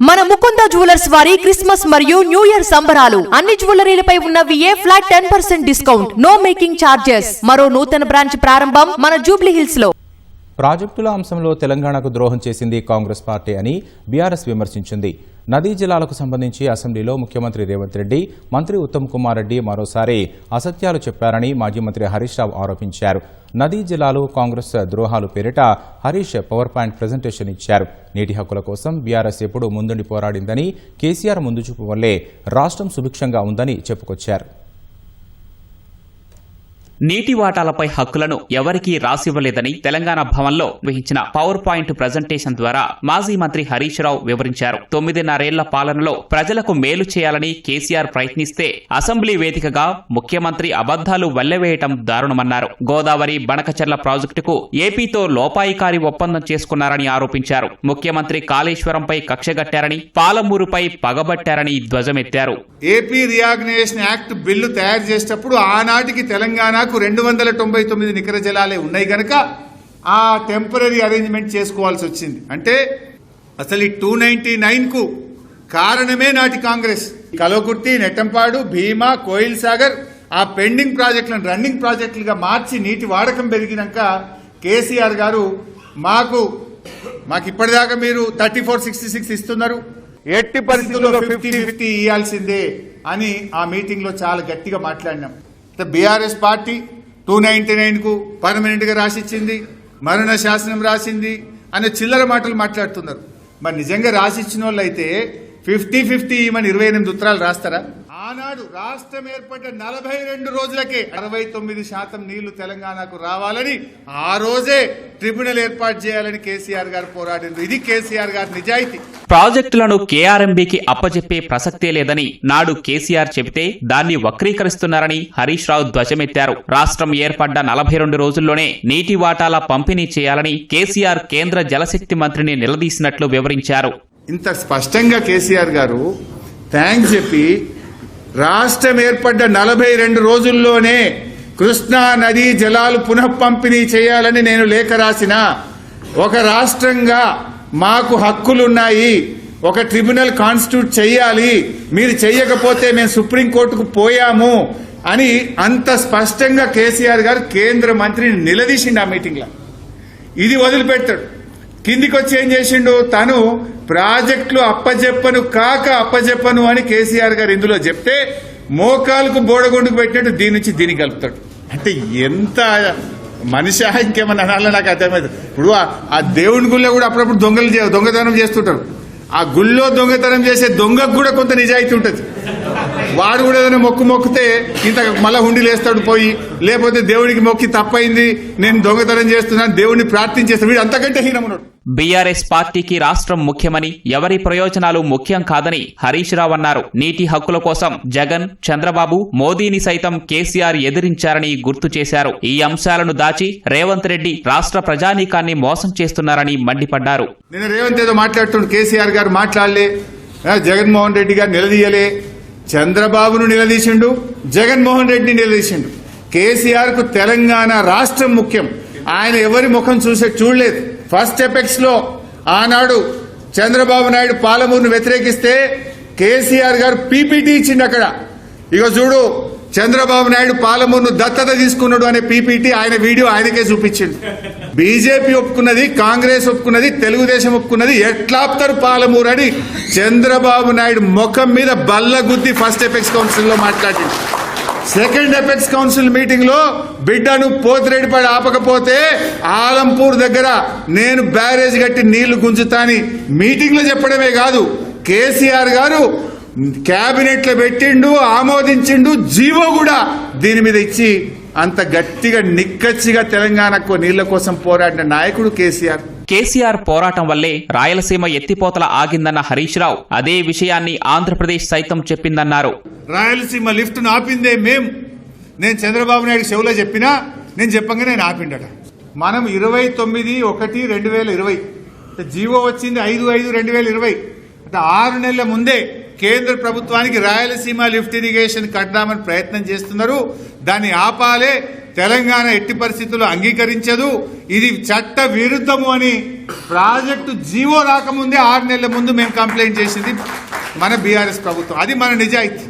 మన ముకుంద జ్యువెలర్స్ వారి క్రిస్మస్ మరియు న్యూ ఇయర్ సంబరాలు. అన్ని జ్యువెలరీలపై ఉన్న VA flat ten percent discount. No making charges. మరో నూతన బ్రాంచ్ ప్రారంభం మన జూబ్లీ హిల్స్లో ప్రాజెక్టుల అంశంలో తెలంగాణకు ద్రోహం చేసింది కాంగ్రెస్ పార్టీ అని బీఆర్ఎస్ విమర్శించింది. నదీ జలాలకు సంబంధించి అసెంబ్లీలో ముఖ్యమంత్రి రేవంత్ రెడ్డి మంత్రి ఉత్తమ్ కుమార్ రెడ్డి మరోసారి అసత్యాలు చెప్పారని మాజీ మంత్రి హరీష్ రావు ఆరోపించారు. నదీ జలాలు కాంగ్రెస్ ద్రోహాలు పేరిట హరీష్ పవర్ పాయింట్ ప్రజెంటేషన్ ఇచ్చారు. నీటి హక్కుల కోసం బీఆర్ఎస్ ఎప్పుడూ ముందుండి పోరాడిందని కేసీఆర్ ముందుచూపు వల్లే రాష్ట్రం సుభిక్షంగా ఉందని చెప్పుకొచ్చారు. నీటి వాటాలపై హక్కులను ఎవరికీ రాసివ్వలేదని తెలంగాణ భవన్లో నిర్వహించిన పవర్ పాయింట్ ప్రజెంటేషన్ ద్వారా మాజీ మంత్రి హరీష్ రావు వివరించారు. తొమ్మిదిన్నరేళ్ళ పాలనలో ప్రజలకు మేలు చేయాలని కేసీఆర్ ప్రయత్నిస్తే అసెంబ్లీ వేదికగా ముఖ్యమంత్రి అబద్దాలు వెల్లవేయటం దారుణమన్నారు. గోదావరి బణకచెర్ల ప్రాజెక్టుకు ఏపీతో లోపాయికారి ఒప్పందం చేసుకున్నారని ఆరోపించారు. ముఖ్యమంత్రి కాళేశ్వరంపై కక్షగట్టారని పాలమూరుపై పగబట్టారని ధ్వజమెత్తారు. ఏపీ రియాగ్నేషన్ యాక్ట్ బిల్లు తయారు చేసేటప్పుడు ఆనాటికి తెలంగాణకు రెండు వందల తొంభై తొమ్మిది నికర జలాలే ఉన్నాయి కనుక ఆ టెంపరీ అరేంజ్మెంట్ చేసుకోవాల్సి వచ్చింది. అంటే అసలు ఈ టూ నైన్టీ కు కారణమే నాటి కాంగ్రెస్. కలవకుర్తి నెట్టంపాడు భీమా కోయిల్ సాగర్ ఆ పెండింగ్ ప్రాజెక్టులను రన్నింగ్ ప్రాజెక్టులుగా మార్చి నీటి వాడకం పెరిగినాక కేసీఆర్ గారు మాకు మాకు ఇప్పటిదాకా మీరు థర్టీ ఫోర్ సిక్స్టీ సిక్స్ ఇస్తున్నారు. ఎట్టి పరిస్థితుల్లో ఫిఫ్టీ ఫిఫ్టీ ఇవ్వాల్సిందే అని ఆ మీటింగ్లో చాలా గట్టిగా మాట్లాడినాం. బీఆర్ఎస్ పార్టీ టూ నైన్టీ నైన్కు పర్మనెంట్గా రాసిచ్చింది మరణ శాసనం రాసింది అనే చిల్లర మాటలు మాట్లాడుతున్నారు. మరి నిజంగా రాసిచ్చిన వాళ్ళు అయితే ఫిఫ్టీ ఫిఫ్టీ ఇవ్వమని ఇరవై ఎనిమిది ఉత్తరాలు రాస్తారా? ఆనాడు రాష్ట్రం ఏర్పడ్డ నలభై రెండు రోజులకే అరవై తొమ్మిది శాతం నీళ్ళు తెలంగాణకు రావాలని ఆ రోజే ట్రిబ్యునల్ ఏర్పాటు చేయాలని కేసీఆర్ గారు పోరాడింది ఇది కేసీఆర్ గారి నిజాయితీ. ప్రాజెక్టులను కేఆర్ఎంబీకి అప్పచెప్పే ప్రసక్తే లేదని నాడు కేసీఆర్ చెబితే దాన్ని వక్రీకరిస్తున్నారని హరీష్ రావు ధ్వజమెత్తారు. రాష్ట్రం ఏర్పడ్డ నలభై రెండు రోజుల్లోనే నీటి వాటాల పంపిణీ చేయాలని కేసీఆర్ కేంద్ర జలశక్తి మంత్రిని నిలదీసినట్లు వివరించారు. ఇంత స్పష్టంగా కేసీఆర్ గారు థ్యాంక్స్ చెప్పి రాష్ట్రం ఏర్పడ్డ నలభై రెండు రోజుల్లోనే కృష్ణా నదీ జలాలు పునఃపంపిణీ చేయాలని నేను లేఖ రాసిన. ఒక రాష్ట్రంగా మాకు హక్కులున్నాయి. ఒక ట్రిబ్యునల్ కాన్స్టిట్యూట్ చేయాలి మీరు చెయ్యకపోతే మేము సుప్రీంకోర్టుకు పోయాము అని అంత స్పష్టంగా కేసీఆర్ గారు కేంద్ర మంత్రిని నిలదీసిండు ఆ మీటింగ్లో. ఇది వదిలిపెడతాడు. కిందికి వచ్చి ఏం చేసిండు? తను ప్రాజెక్టులు అప్పజెప్పను కాక అప్పజెప్పను అని కేసీఆర్ గారు ఇందులో చెప్తే మోకాలకు బోడగొండుకు పెట్టినట్టు దీని నుంచి దీన్ని కలుపుతాడు. అంటే ఎంత మనిషి ఇంకేమన్నా అనాలో నాకు అర్థమైంది. ఇప్పుడు ఆ- ఆ దేవుని గుళ్ళో కూడా అప్పుడప్పుడు దొంగలు చే- దొంగతనం చేస్తుంటారు. ఆ గుళ్ళో దొంగతనం చేసే దొంగకు కూడా కొంత నిజాయితీ ఉంటుంది. వాడు కూడా ఏదైనా మొక్కు మొక్కితే ఇంత మళ్ళా హుండీలు వేస్తాడు పోయి లేకపోతే దేవుడికి మొక్కి తప్పైంది నేను దొంగతనం చేస్తున్నాను దేవుడిని ప్రార్థించేస్తాను. వీడు అంతకంటే హీనమున్నాడు. బీఆర్ఎస్ పార్టీకి రాష్ట్రం ముఖ్యమని ఎవరి ప్రయోజనాలు ముఖ్యం కాదని హరీష్ రావు అన్నారు. నీటి హక్కుల కోసం జగన్ చంద్రబాబు మోదీని సైతం కేసీఆర్ ఎదిరించారని గుర్తు చేశారు. ఈ అంశాలను దాచి రేవంత్ రెడ్డి రాష్ట్ర ప్రజానీకాన్ని మోసం చేస్తున్నారని మండిపడ్డారు. నిన్న రేవంత్ ఏదో మాట్లాడుతుండు కేసీఆర్ గారు మాట్లాడలే. జగన్మోహన్ రెడ్డి గారు నిలదీయలే. చంద్రబాబును నిలదీసిండు జగన్మోహన్ రెడ్డిని నిలదీసిండు. కేసీఆర్కు తెలంగాణ రాష్ట్రం ముఖ్యం. ఆయన ఎవరి ముఖం చూసే చూడలేదు. ఫస్ట్ ఎపెక్స్లో ఆనాడు చంద్రబాబు నాయుడు పాలమూరును వ్యతిరేకిస్తే కేసీఆర్ గారు పీపీటీ ఇచ్చిండు అక్కడ. ఇక చూడు చంద్రబాబు నాయుడు పాలమూరును దత్తత తీసుకున్నాడు అనే పీపీటీ ఆయన వీడియో ఆయనకే చూపించింది బీజేపీ ఒప్పుకున్నది కాంగ్రెస్ ఒప్పుకున్నది తెలుగుదేశం ఒప్పుకున్నది ఎట్లాప్తారు పాలమూరు అని చంద్రబాబు నాయుడు ముఖం మీద బల్లగుద్ది ఫస్ట్ ఎపెక్స్ కౌన్సిల్లో మాట్లాడింది సెకండ్ ఎపెక్స్ కౌన్సిల్ మీటింగ్లో బిడ్డను పోతిరెడ్డిపడి ఆపకపోతే ఆలంపూర్ దగ్గర నేను బ్యారేజ్ కట్టి నీళ్ళు గుంజుతాని మీటింగ్లో చెప్పడమే కాదు. కేసీఆర్ గారు కేబినెట్లో పెట్టిండు ఆమోదించిండు జీవో కూడా దీని మీద ఇచ్చి అంత గట్టిగా నిక్కచ్చిగా తెలంగాణకు నీళ్ళ కోసం పోరాడిన నాయకుడు కేసీఆర్. కేసీఆర్ పోరాటం వల్లే రాయలసీమ ఎత్తిపోతల ఆగిందన్న హరీష్ రావు అదే విషయాన్ని ఆంధ్రప్రదేశ్ సైతం చెప్పిందన్నారు. రాయలసీమ లిఫ్ట్ ఆపిందే మేం. నేను చంద్రబాబు నాయుడు చెవులో చెప్పినా నేను చెప్పంగా నేను ఆపిండట. మనం ఇరవై తొమ్మిది ఒకటి రెండు వేల ఇరవై. జీవో వచ్చింది ఐదు ఐదు రెండు వేల ఇరవై. అంటే ఆరు నెలల ముందే కేంద్ర ప్రభుత్వానికి రాయలసీమ లిఫ్ట్ ఇరిగేషన్ కడదామని ప్రయత్నం చేస్తున్నారు. దాన్ని ఆపాలే తెలంగాణ ఎట్టి పరిస్థితుల్లో అంగీకరించదు. ఇది చట్ట విరుద్ధము అని ప్రాజెక్టు జీవో రాకముందే ఆరు నెలల ముందు మేము కంప్లైంట్ చేసింది మన బీఆర్ఎస్ ప్రభుత్వం. అది మన నిజాయితీ.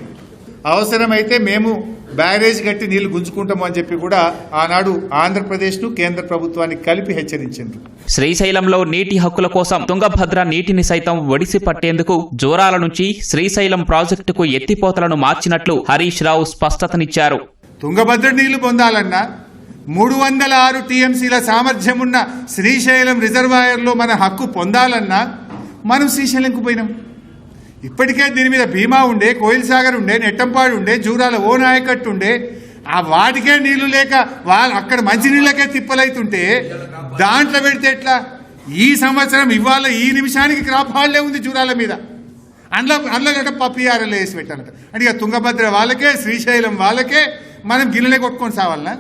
అవసరమైతే మేము బ్యారేజ్ కట్టి నీళ్ళు గుంజుకుంటాము అని చెప్పి కూడా ఆనాడు ఆంధ్రప్రదేశ్ను కేంద్ర ప్రభుత్వాన్ని కలిపి హెచ్చరించింది శ్రీశైలంలో నీటి హక్కుల కోసం తుంగభద్ర నీటిని సైతం ఒడిసి పట్టేందుకు జోరాల నుంచి శ్రీశైలం ప్రాజెక్టుకు ఎత్తిపోతలను మార్చినట్లు హరీష్ రావు స్పష్టతనిచ్చారు. తుంగభద్ర నీళ్ళు పొందాలన్నా మూడు వందల ఆరు టీఎంసీల సామర్థ్యం ఉన్న శ్రీశైలం రిజర్వాయర్లో మన హక్కు పొందాలన్నా మనం శ్రీశైలంకు పోయినాం. ఇప్పటికే దీని మీద భీమా ఉండే కోయిల్ సాగర్ ఉండే నెట్టంపాడు ఉండే జూరాల ఓ నాయకట్టు ఉండే ఆ వాటికే నీళ్ళు లేక వాళ్ళు అక్కడ మంచినీళ్ళకే తిప్పలైతుంటే దాంట్లో పెడితే ఎట్లా? ఈ సంవత్సరం ఇవాళ ఈ నిమిషానికి క్రాప్ హాలిడే ఉంది జూరాల మీద. అందులో అందులో పప్పి పప్పియారలు వేసి పెట్టాలంట. అంటే ఇక తుంగభద్ర వాళ్ళకే శ్రీశైలం వాళ్ళకే మనం గిన్నెలే కొట్టుకొని సావాలనా?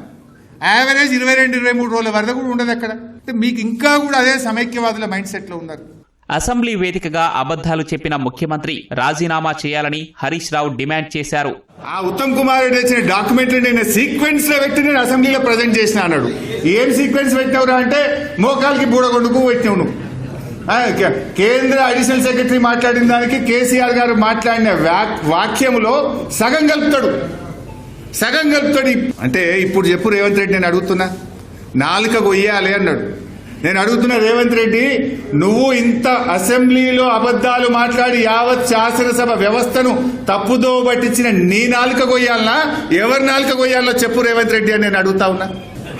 యావరేజ్ ఇరవై రెండు ఇరవై మూడు రోజుల వరద కూడా ఉండదు అక్కడ. అంటే మీకు ఇంకా కూడా అదే సమైక్యవాదుల మైండ్ సెట్లో ఉన్నారు. అసెంబ్లీ వేదికగా అబద్ధాలు చెప్పిన ముఖ్యమంత్రి రాజీనామా చేయాలని హరీష్ రావు డిమాండ్ చేశారు. ఆ ఉత్తమ్ కుమార్ రెడ్డి వచ్చిన డాక్యుమెంట్లు నేను సీక్వెన్స్లో పెట్టి నేను అసెంబ్లీలో ప్రజెంట్ చేసిన అన్నాడు. ఏం సీక్వెన్స్ పెట్టినవురా అంటే మోకాలకి బూడగొండుకు పెట్టినావు నువ్వు కేంద్ర అడిషనల్ సెక్రటరీ మాట్లాడిన దానికి కేసీఆర్ గారు మాట్లాడిన వాక్- వాక్యములో సగం కలుపుతాడు. సగం కలుపుతాడు. అంటే ఇప్పుడు చెప్పు రేవంత్ రెడ్డి నేను అడుగుతున్నా. నాలుక కొయ్యాలి అన్నాడు. నేను అడుగుతున్నా రేవంత్ రెడ్డి నువ్వు ఇంత అసెంబ్లీలో అబద్ధాలు మాట్లాడి యావత్ శాసనసభ వ్యవస్థను తప్పుదో పట్టించిన నీ నాలుక కొయ్యాలనా ఎవరి నాలుక కొయ్యాలనో చెప్పు రేవంత్ రెడ్డి అని నేను అడుగుతా ఉన్నా.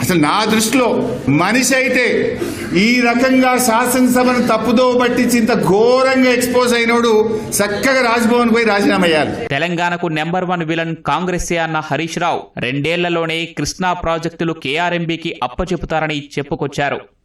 అసలు నా దృష్టిలో మనిషి అయితే ఈ రకంగా శాసనసభను తప్పుదో పట్టించి ఇంత ఘోరంగా ఎక్స్పోజ్ అయినోడు చక్కగా రాజ్భవన్ పోయి రాజీనామా చేయాలి. తెలంగాణకు నెంబర్ వన్ విలన్ కాంగ్రెస్ అన్న హరీష్ రావు రెండేళ్ళలోనే కృష్ణా ప్రాజెక్టులు కేఆర్ఎంబీకి అప్పచెపుతారని చెప్పుకొచ్చారు.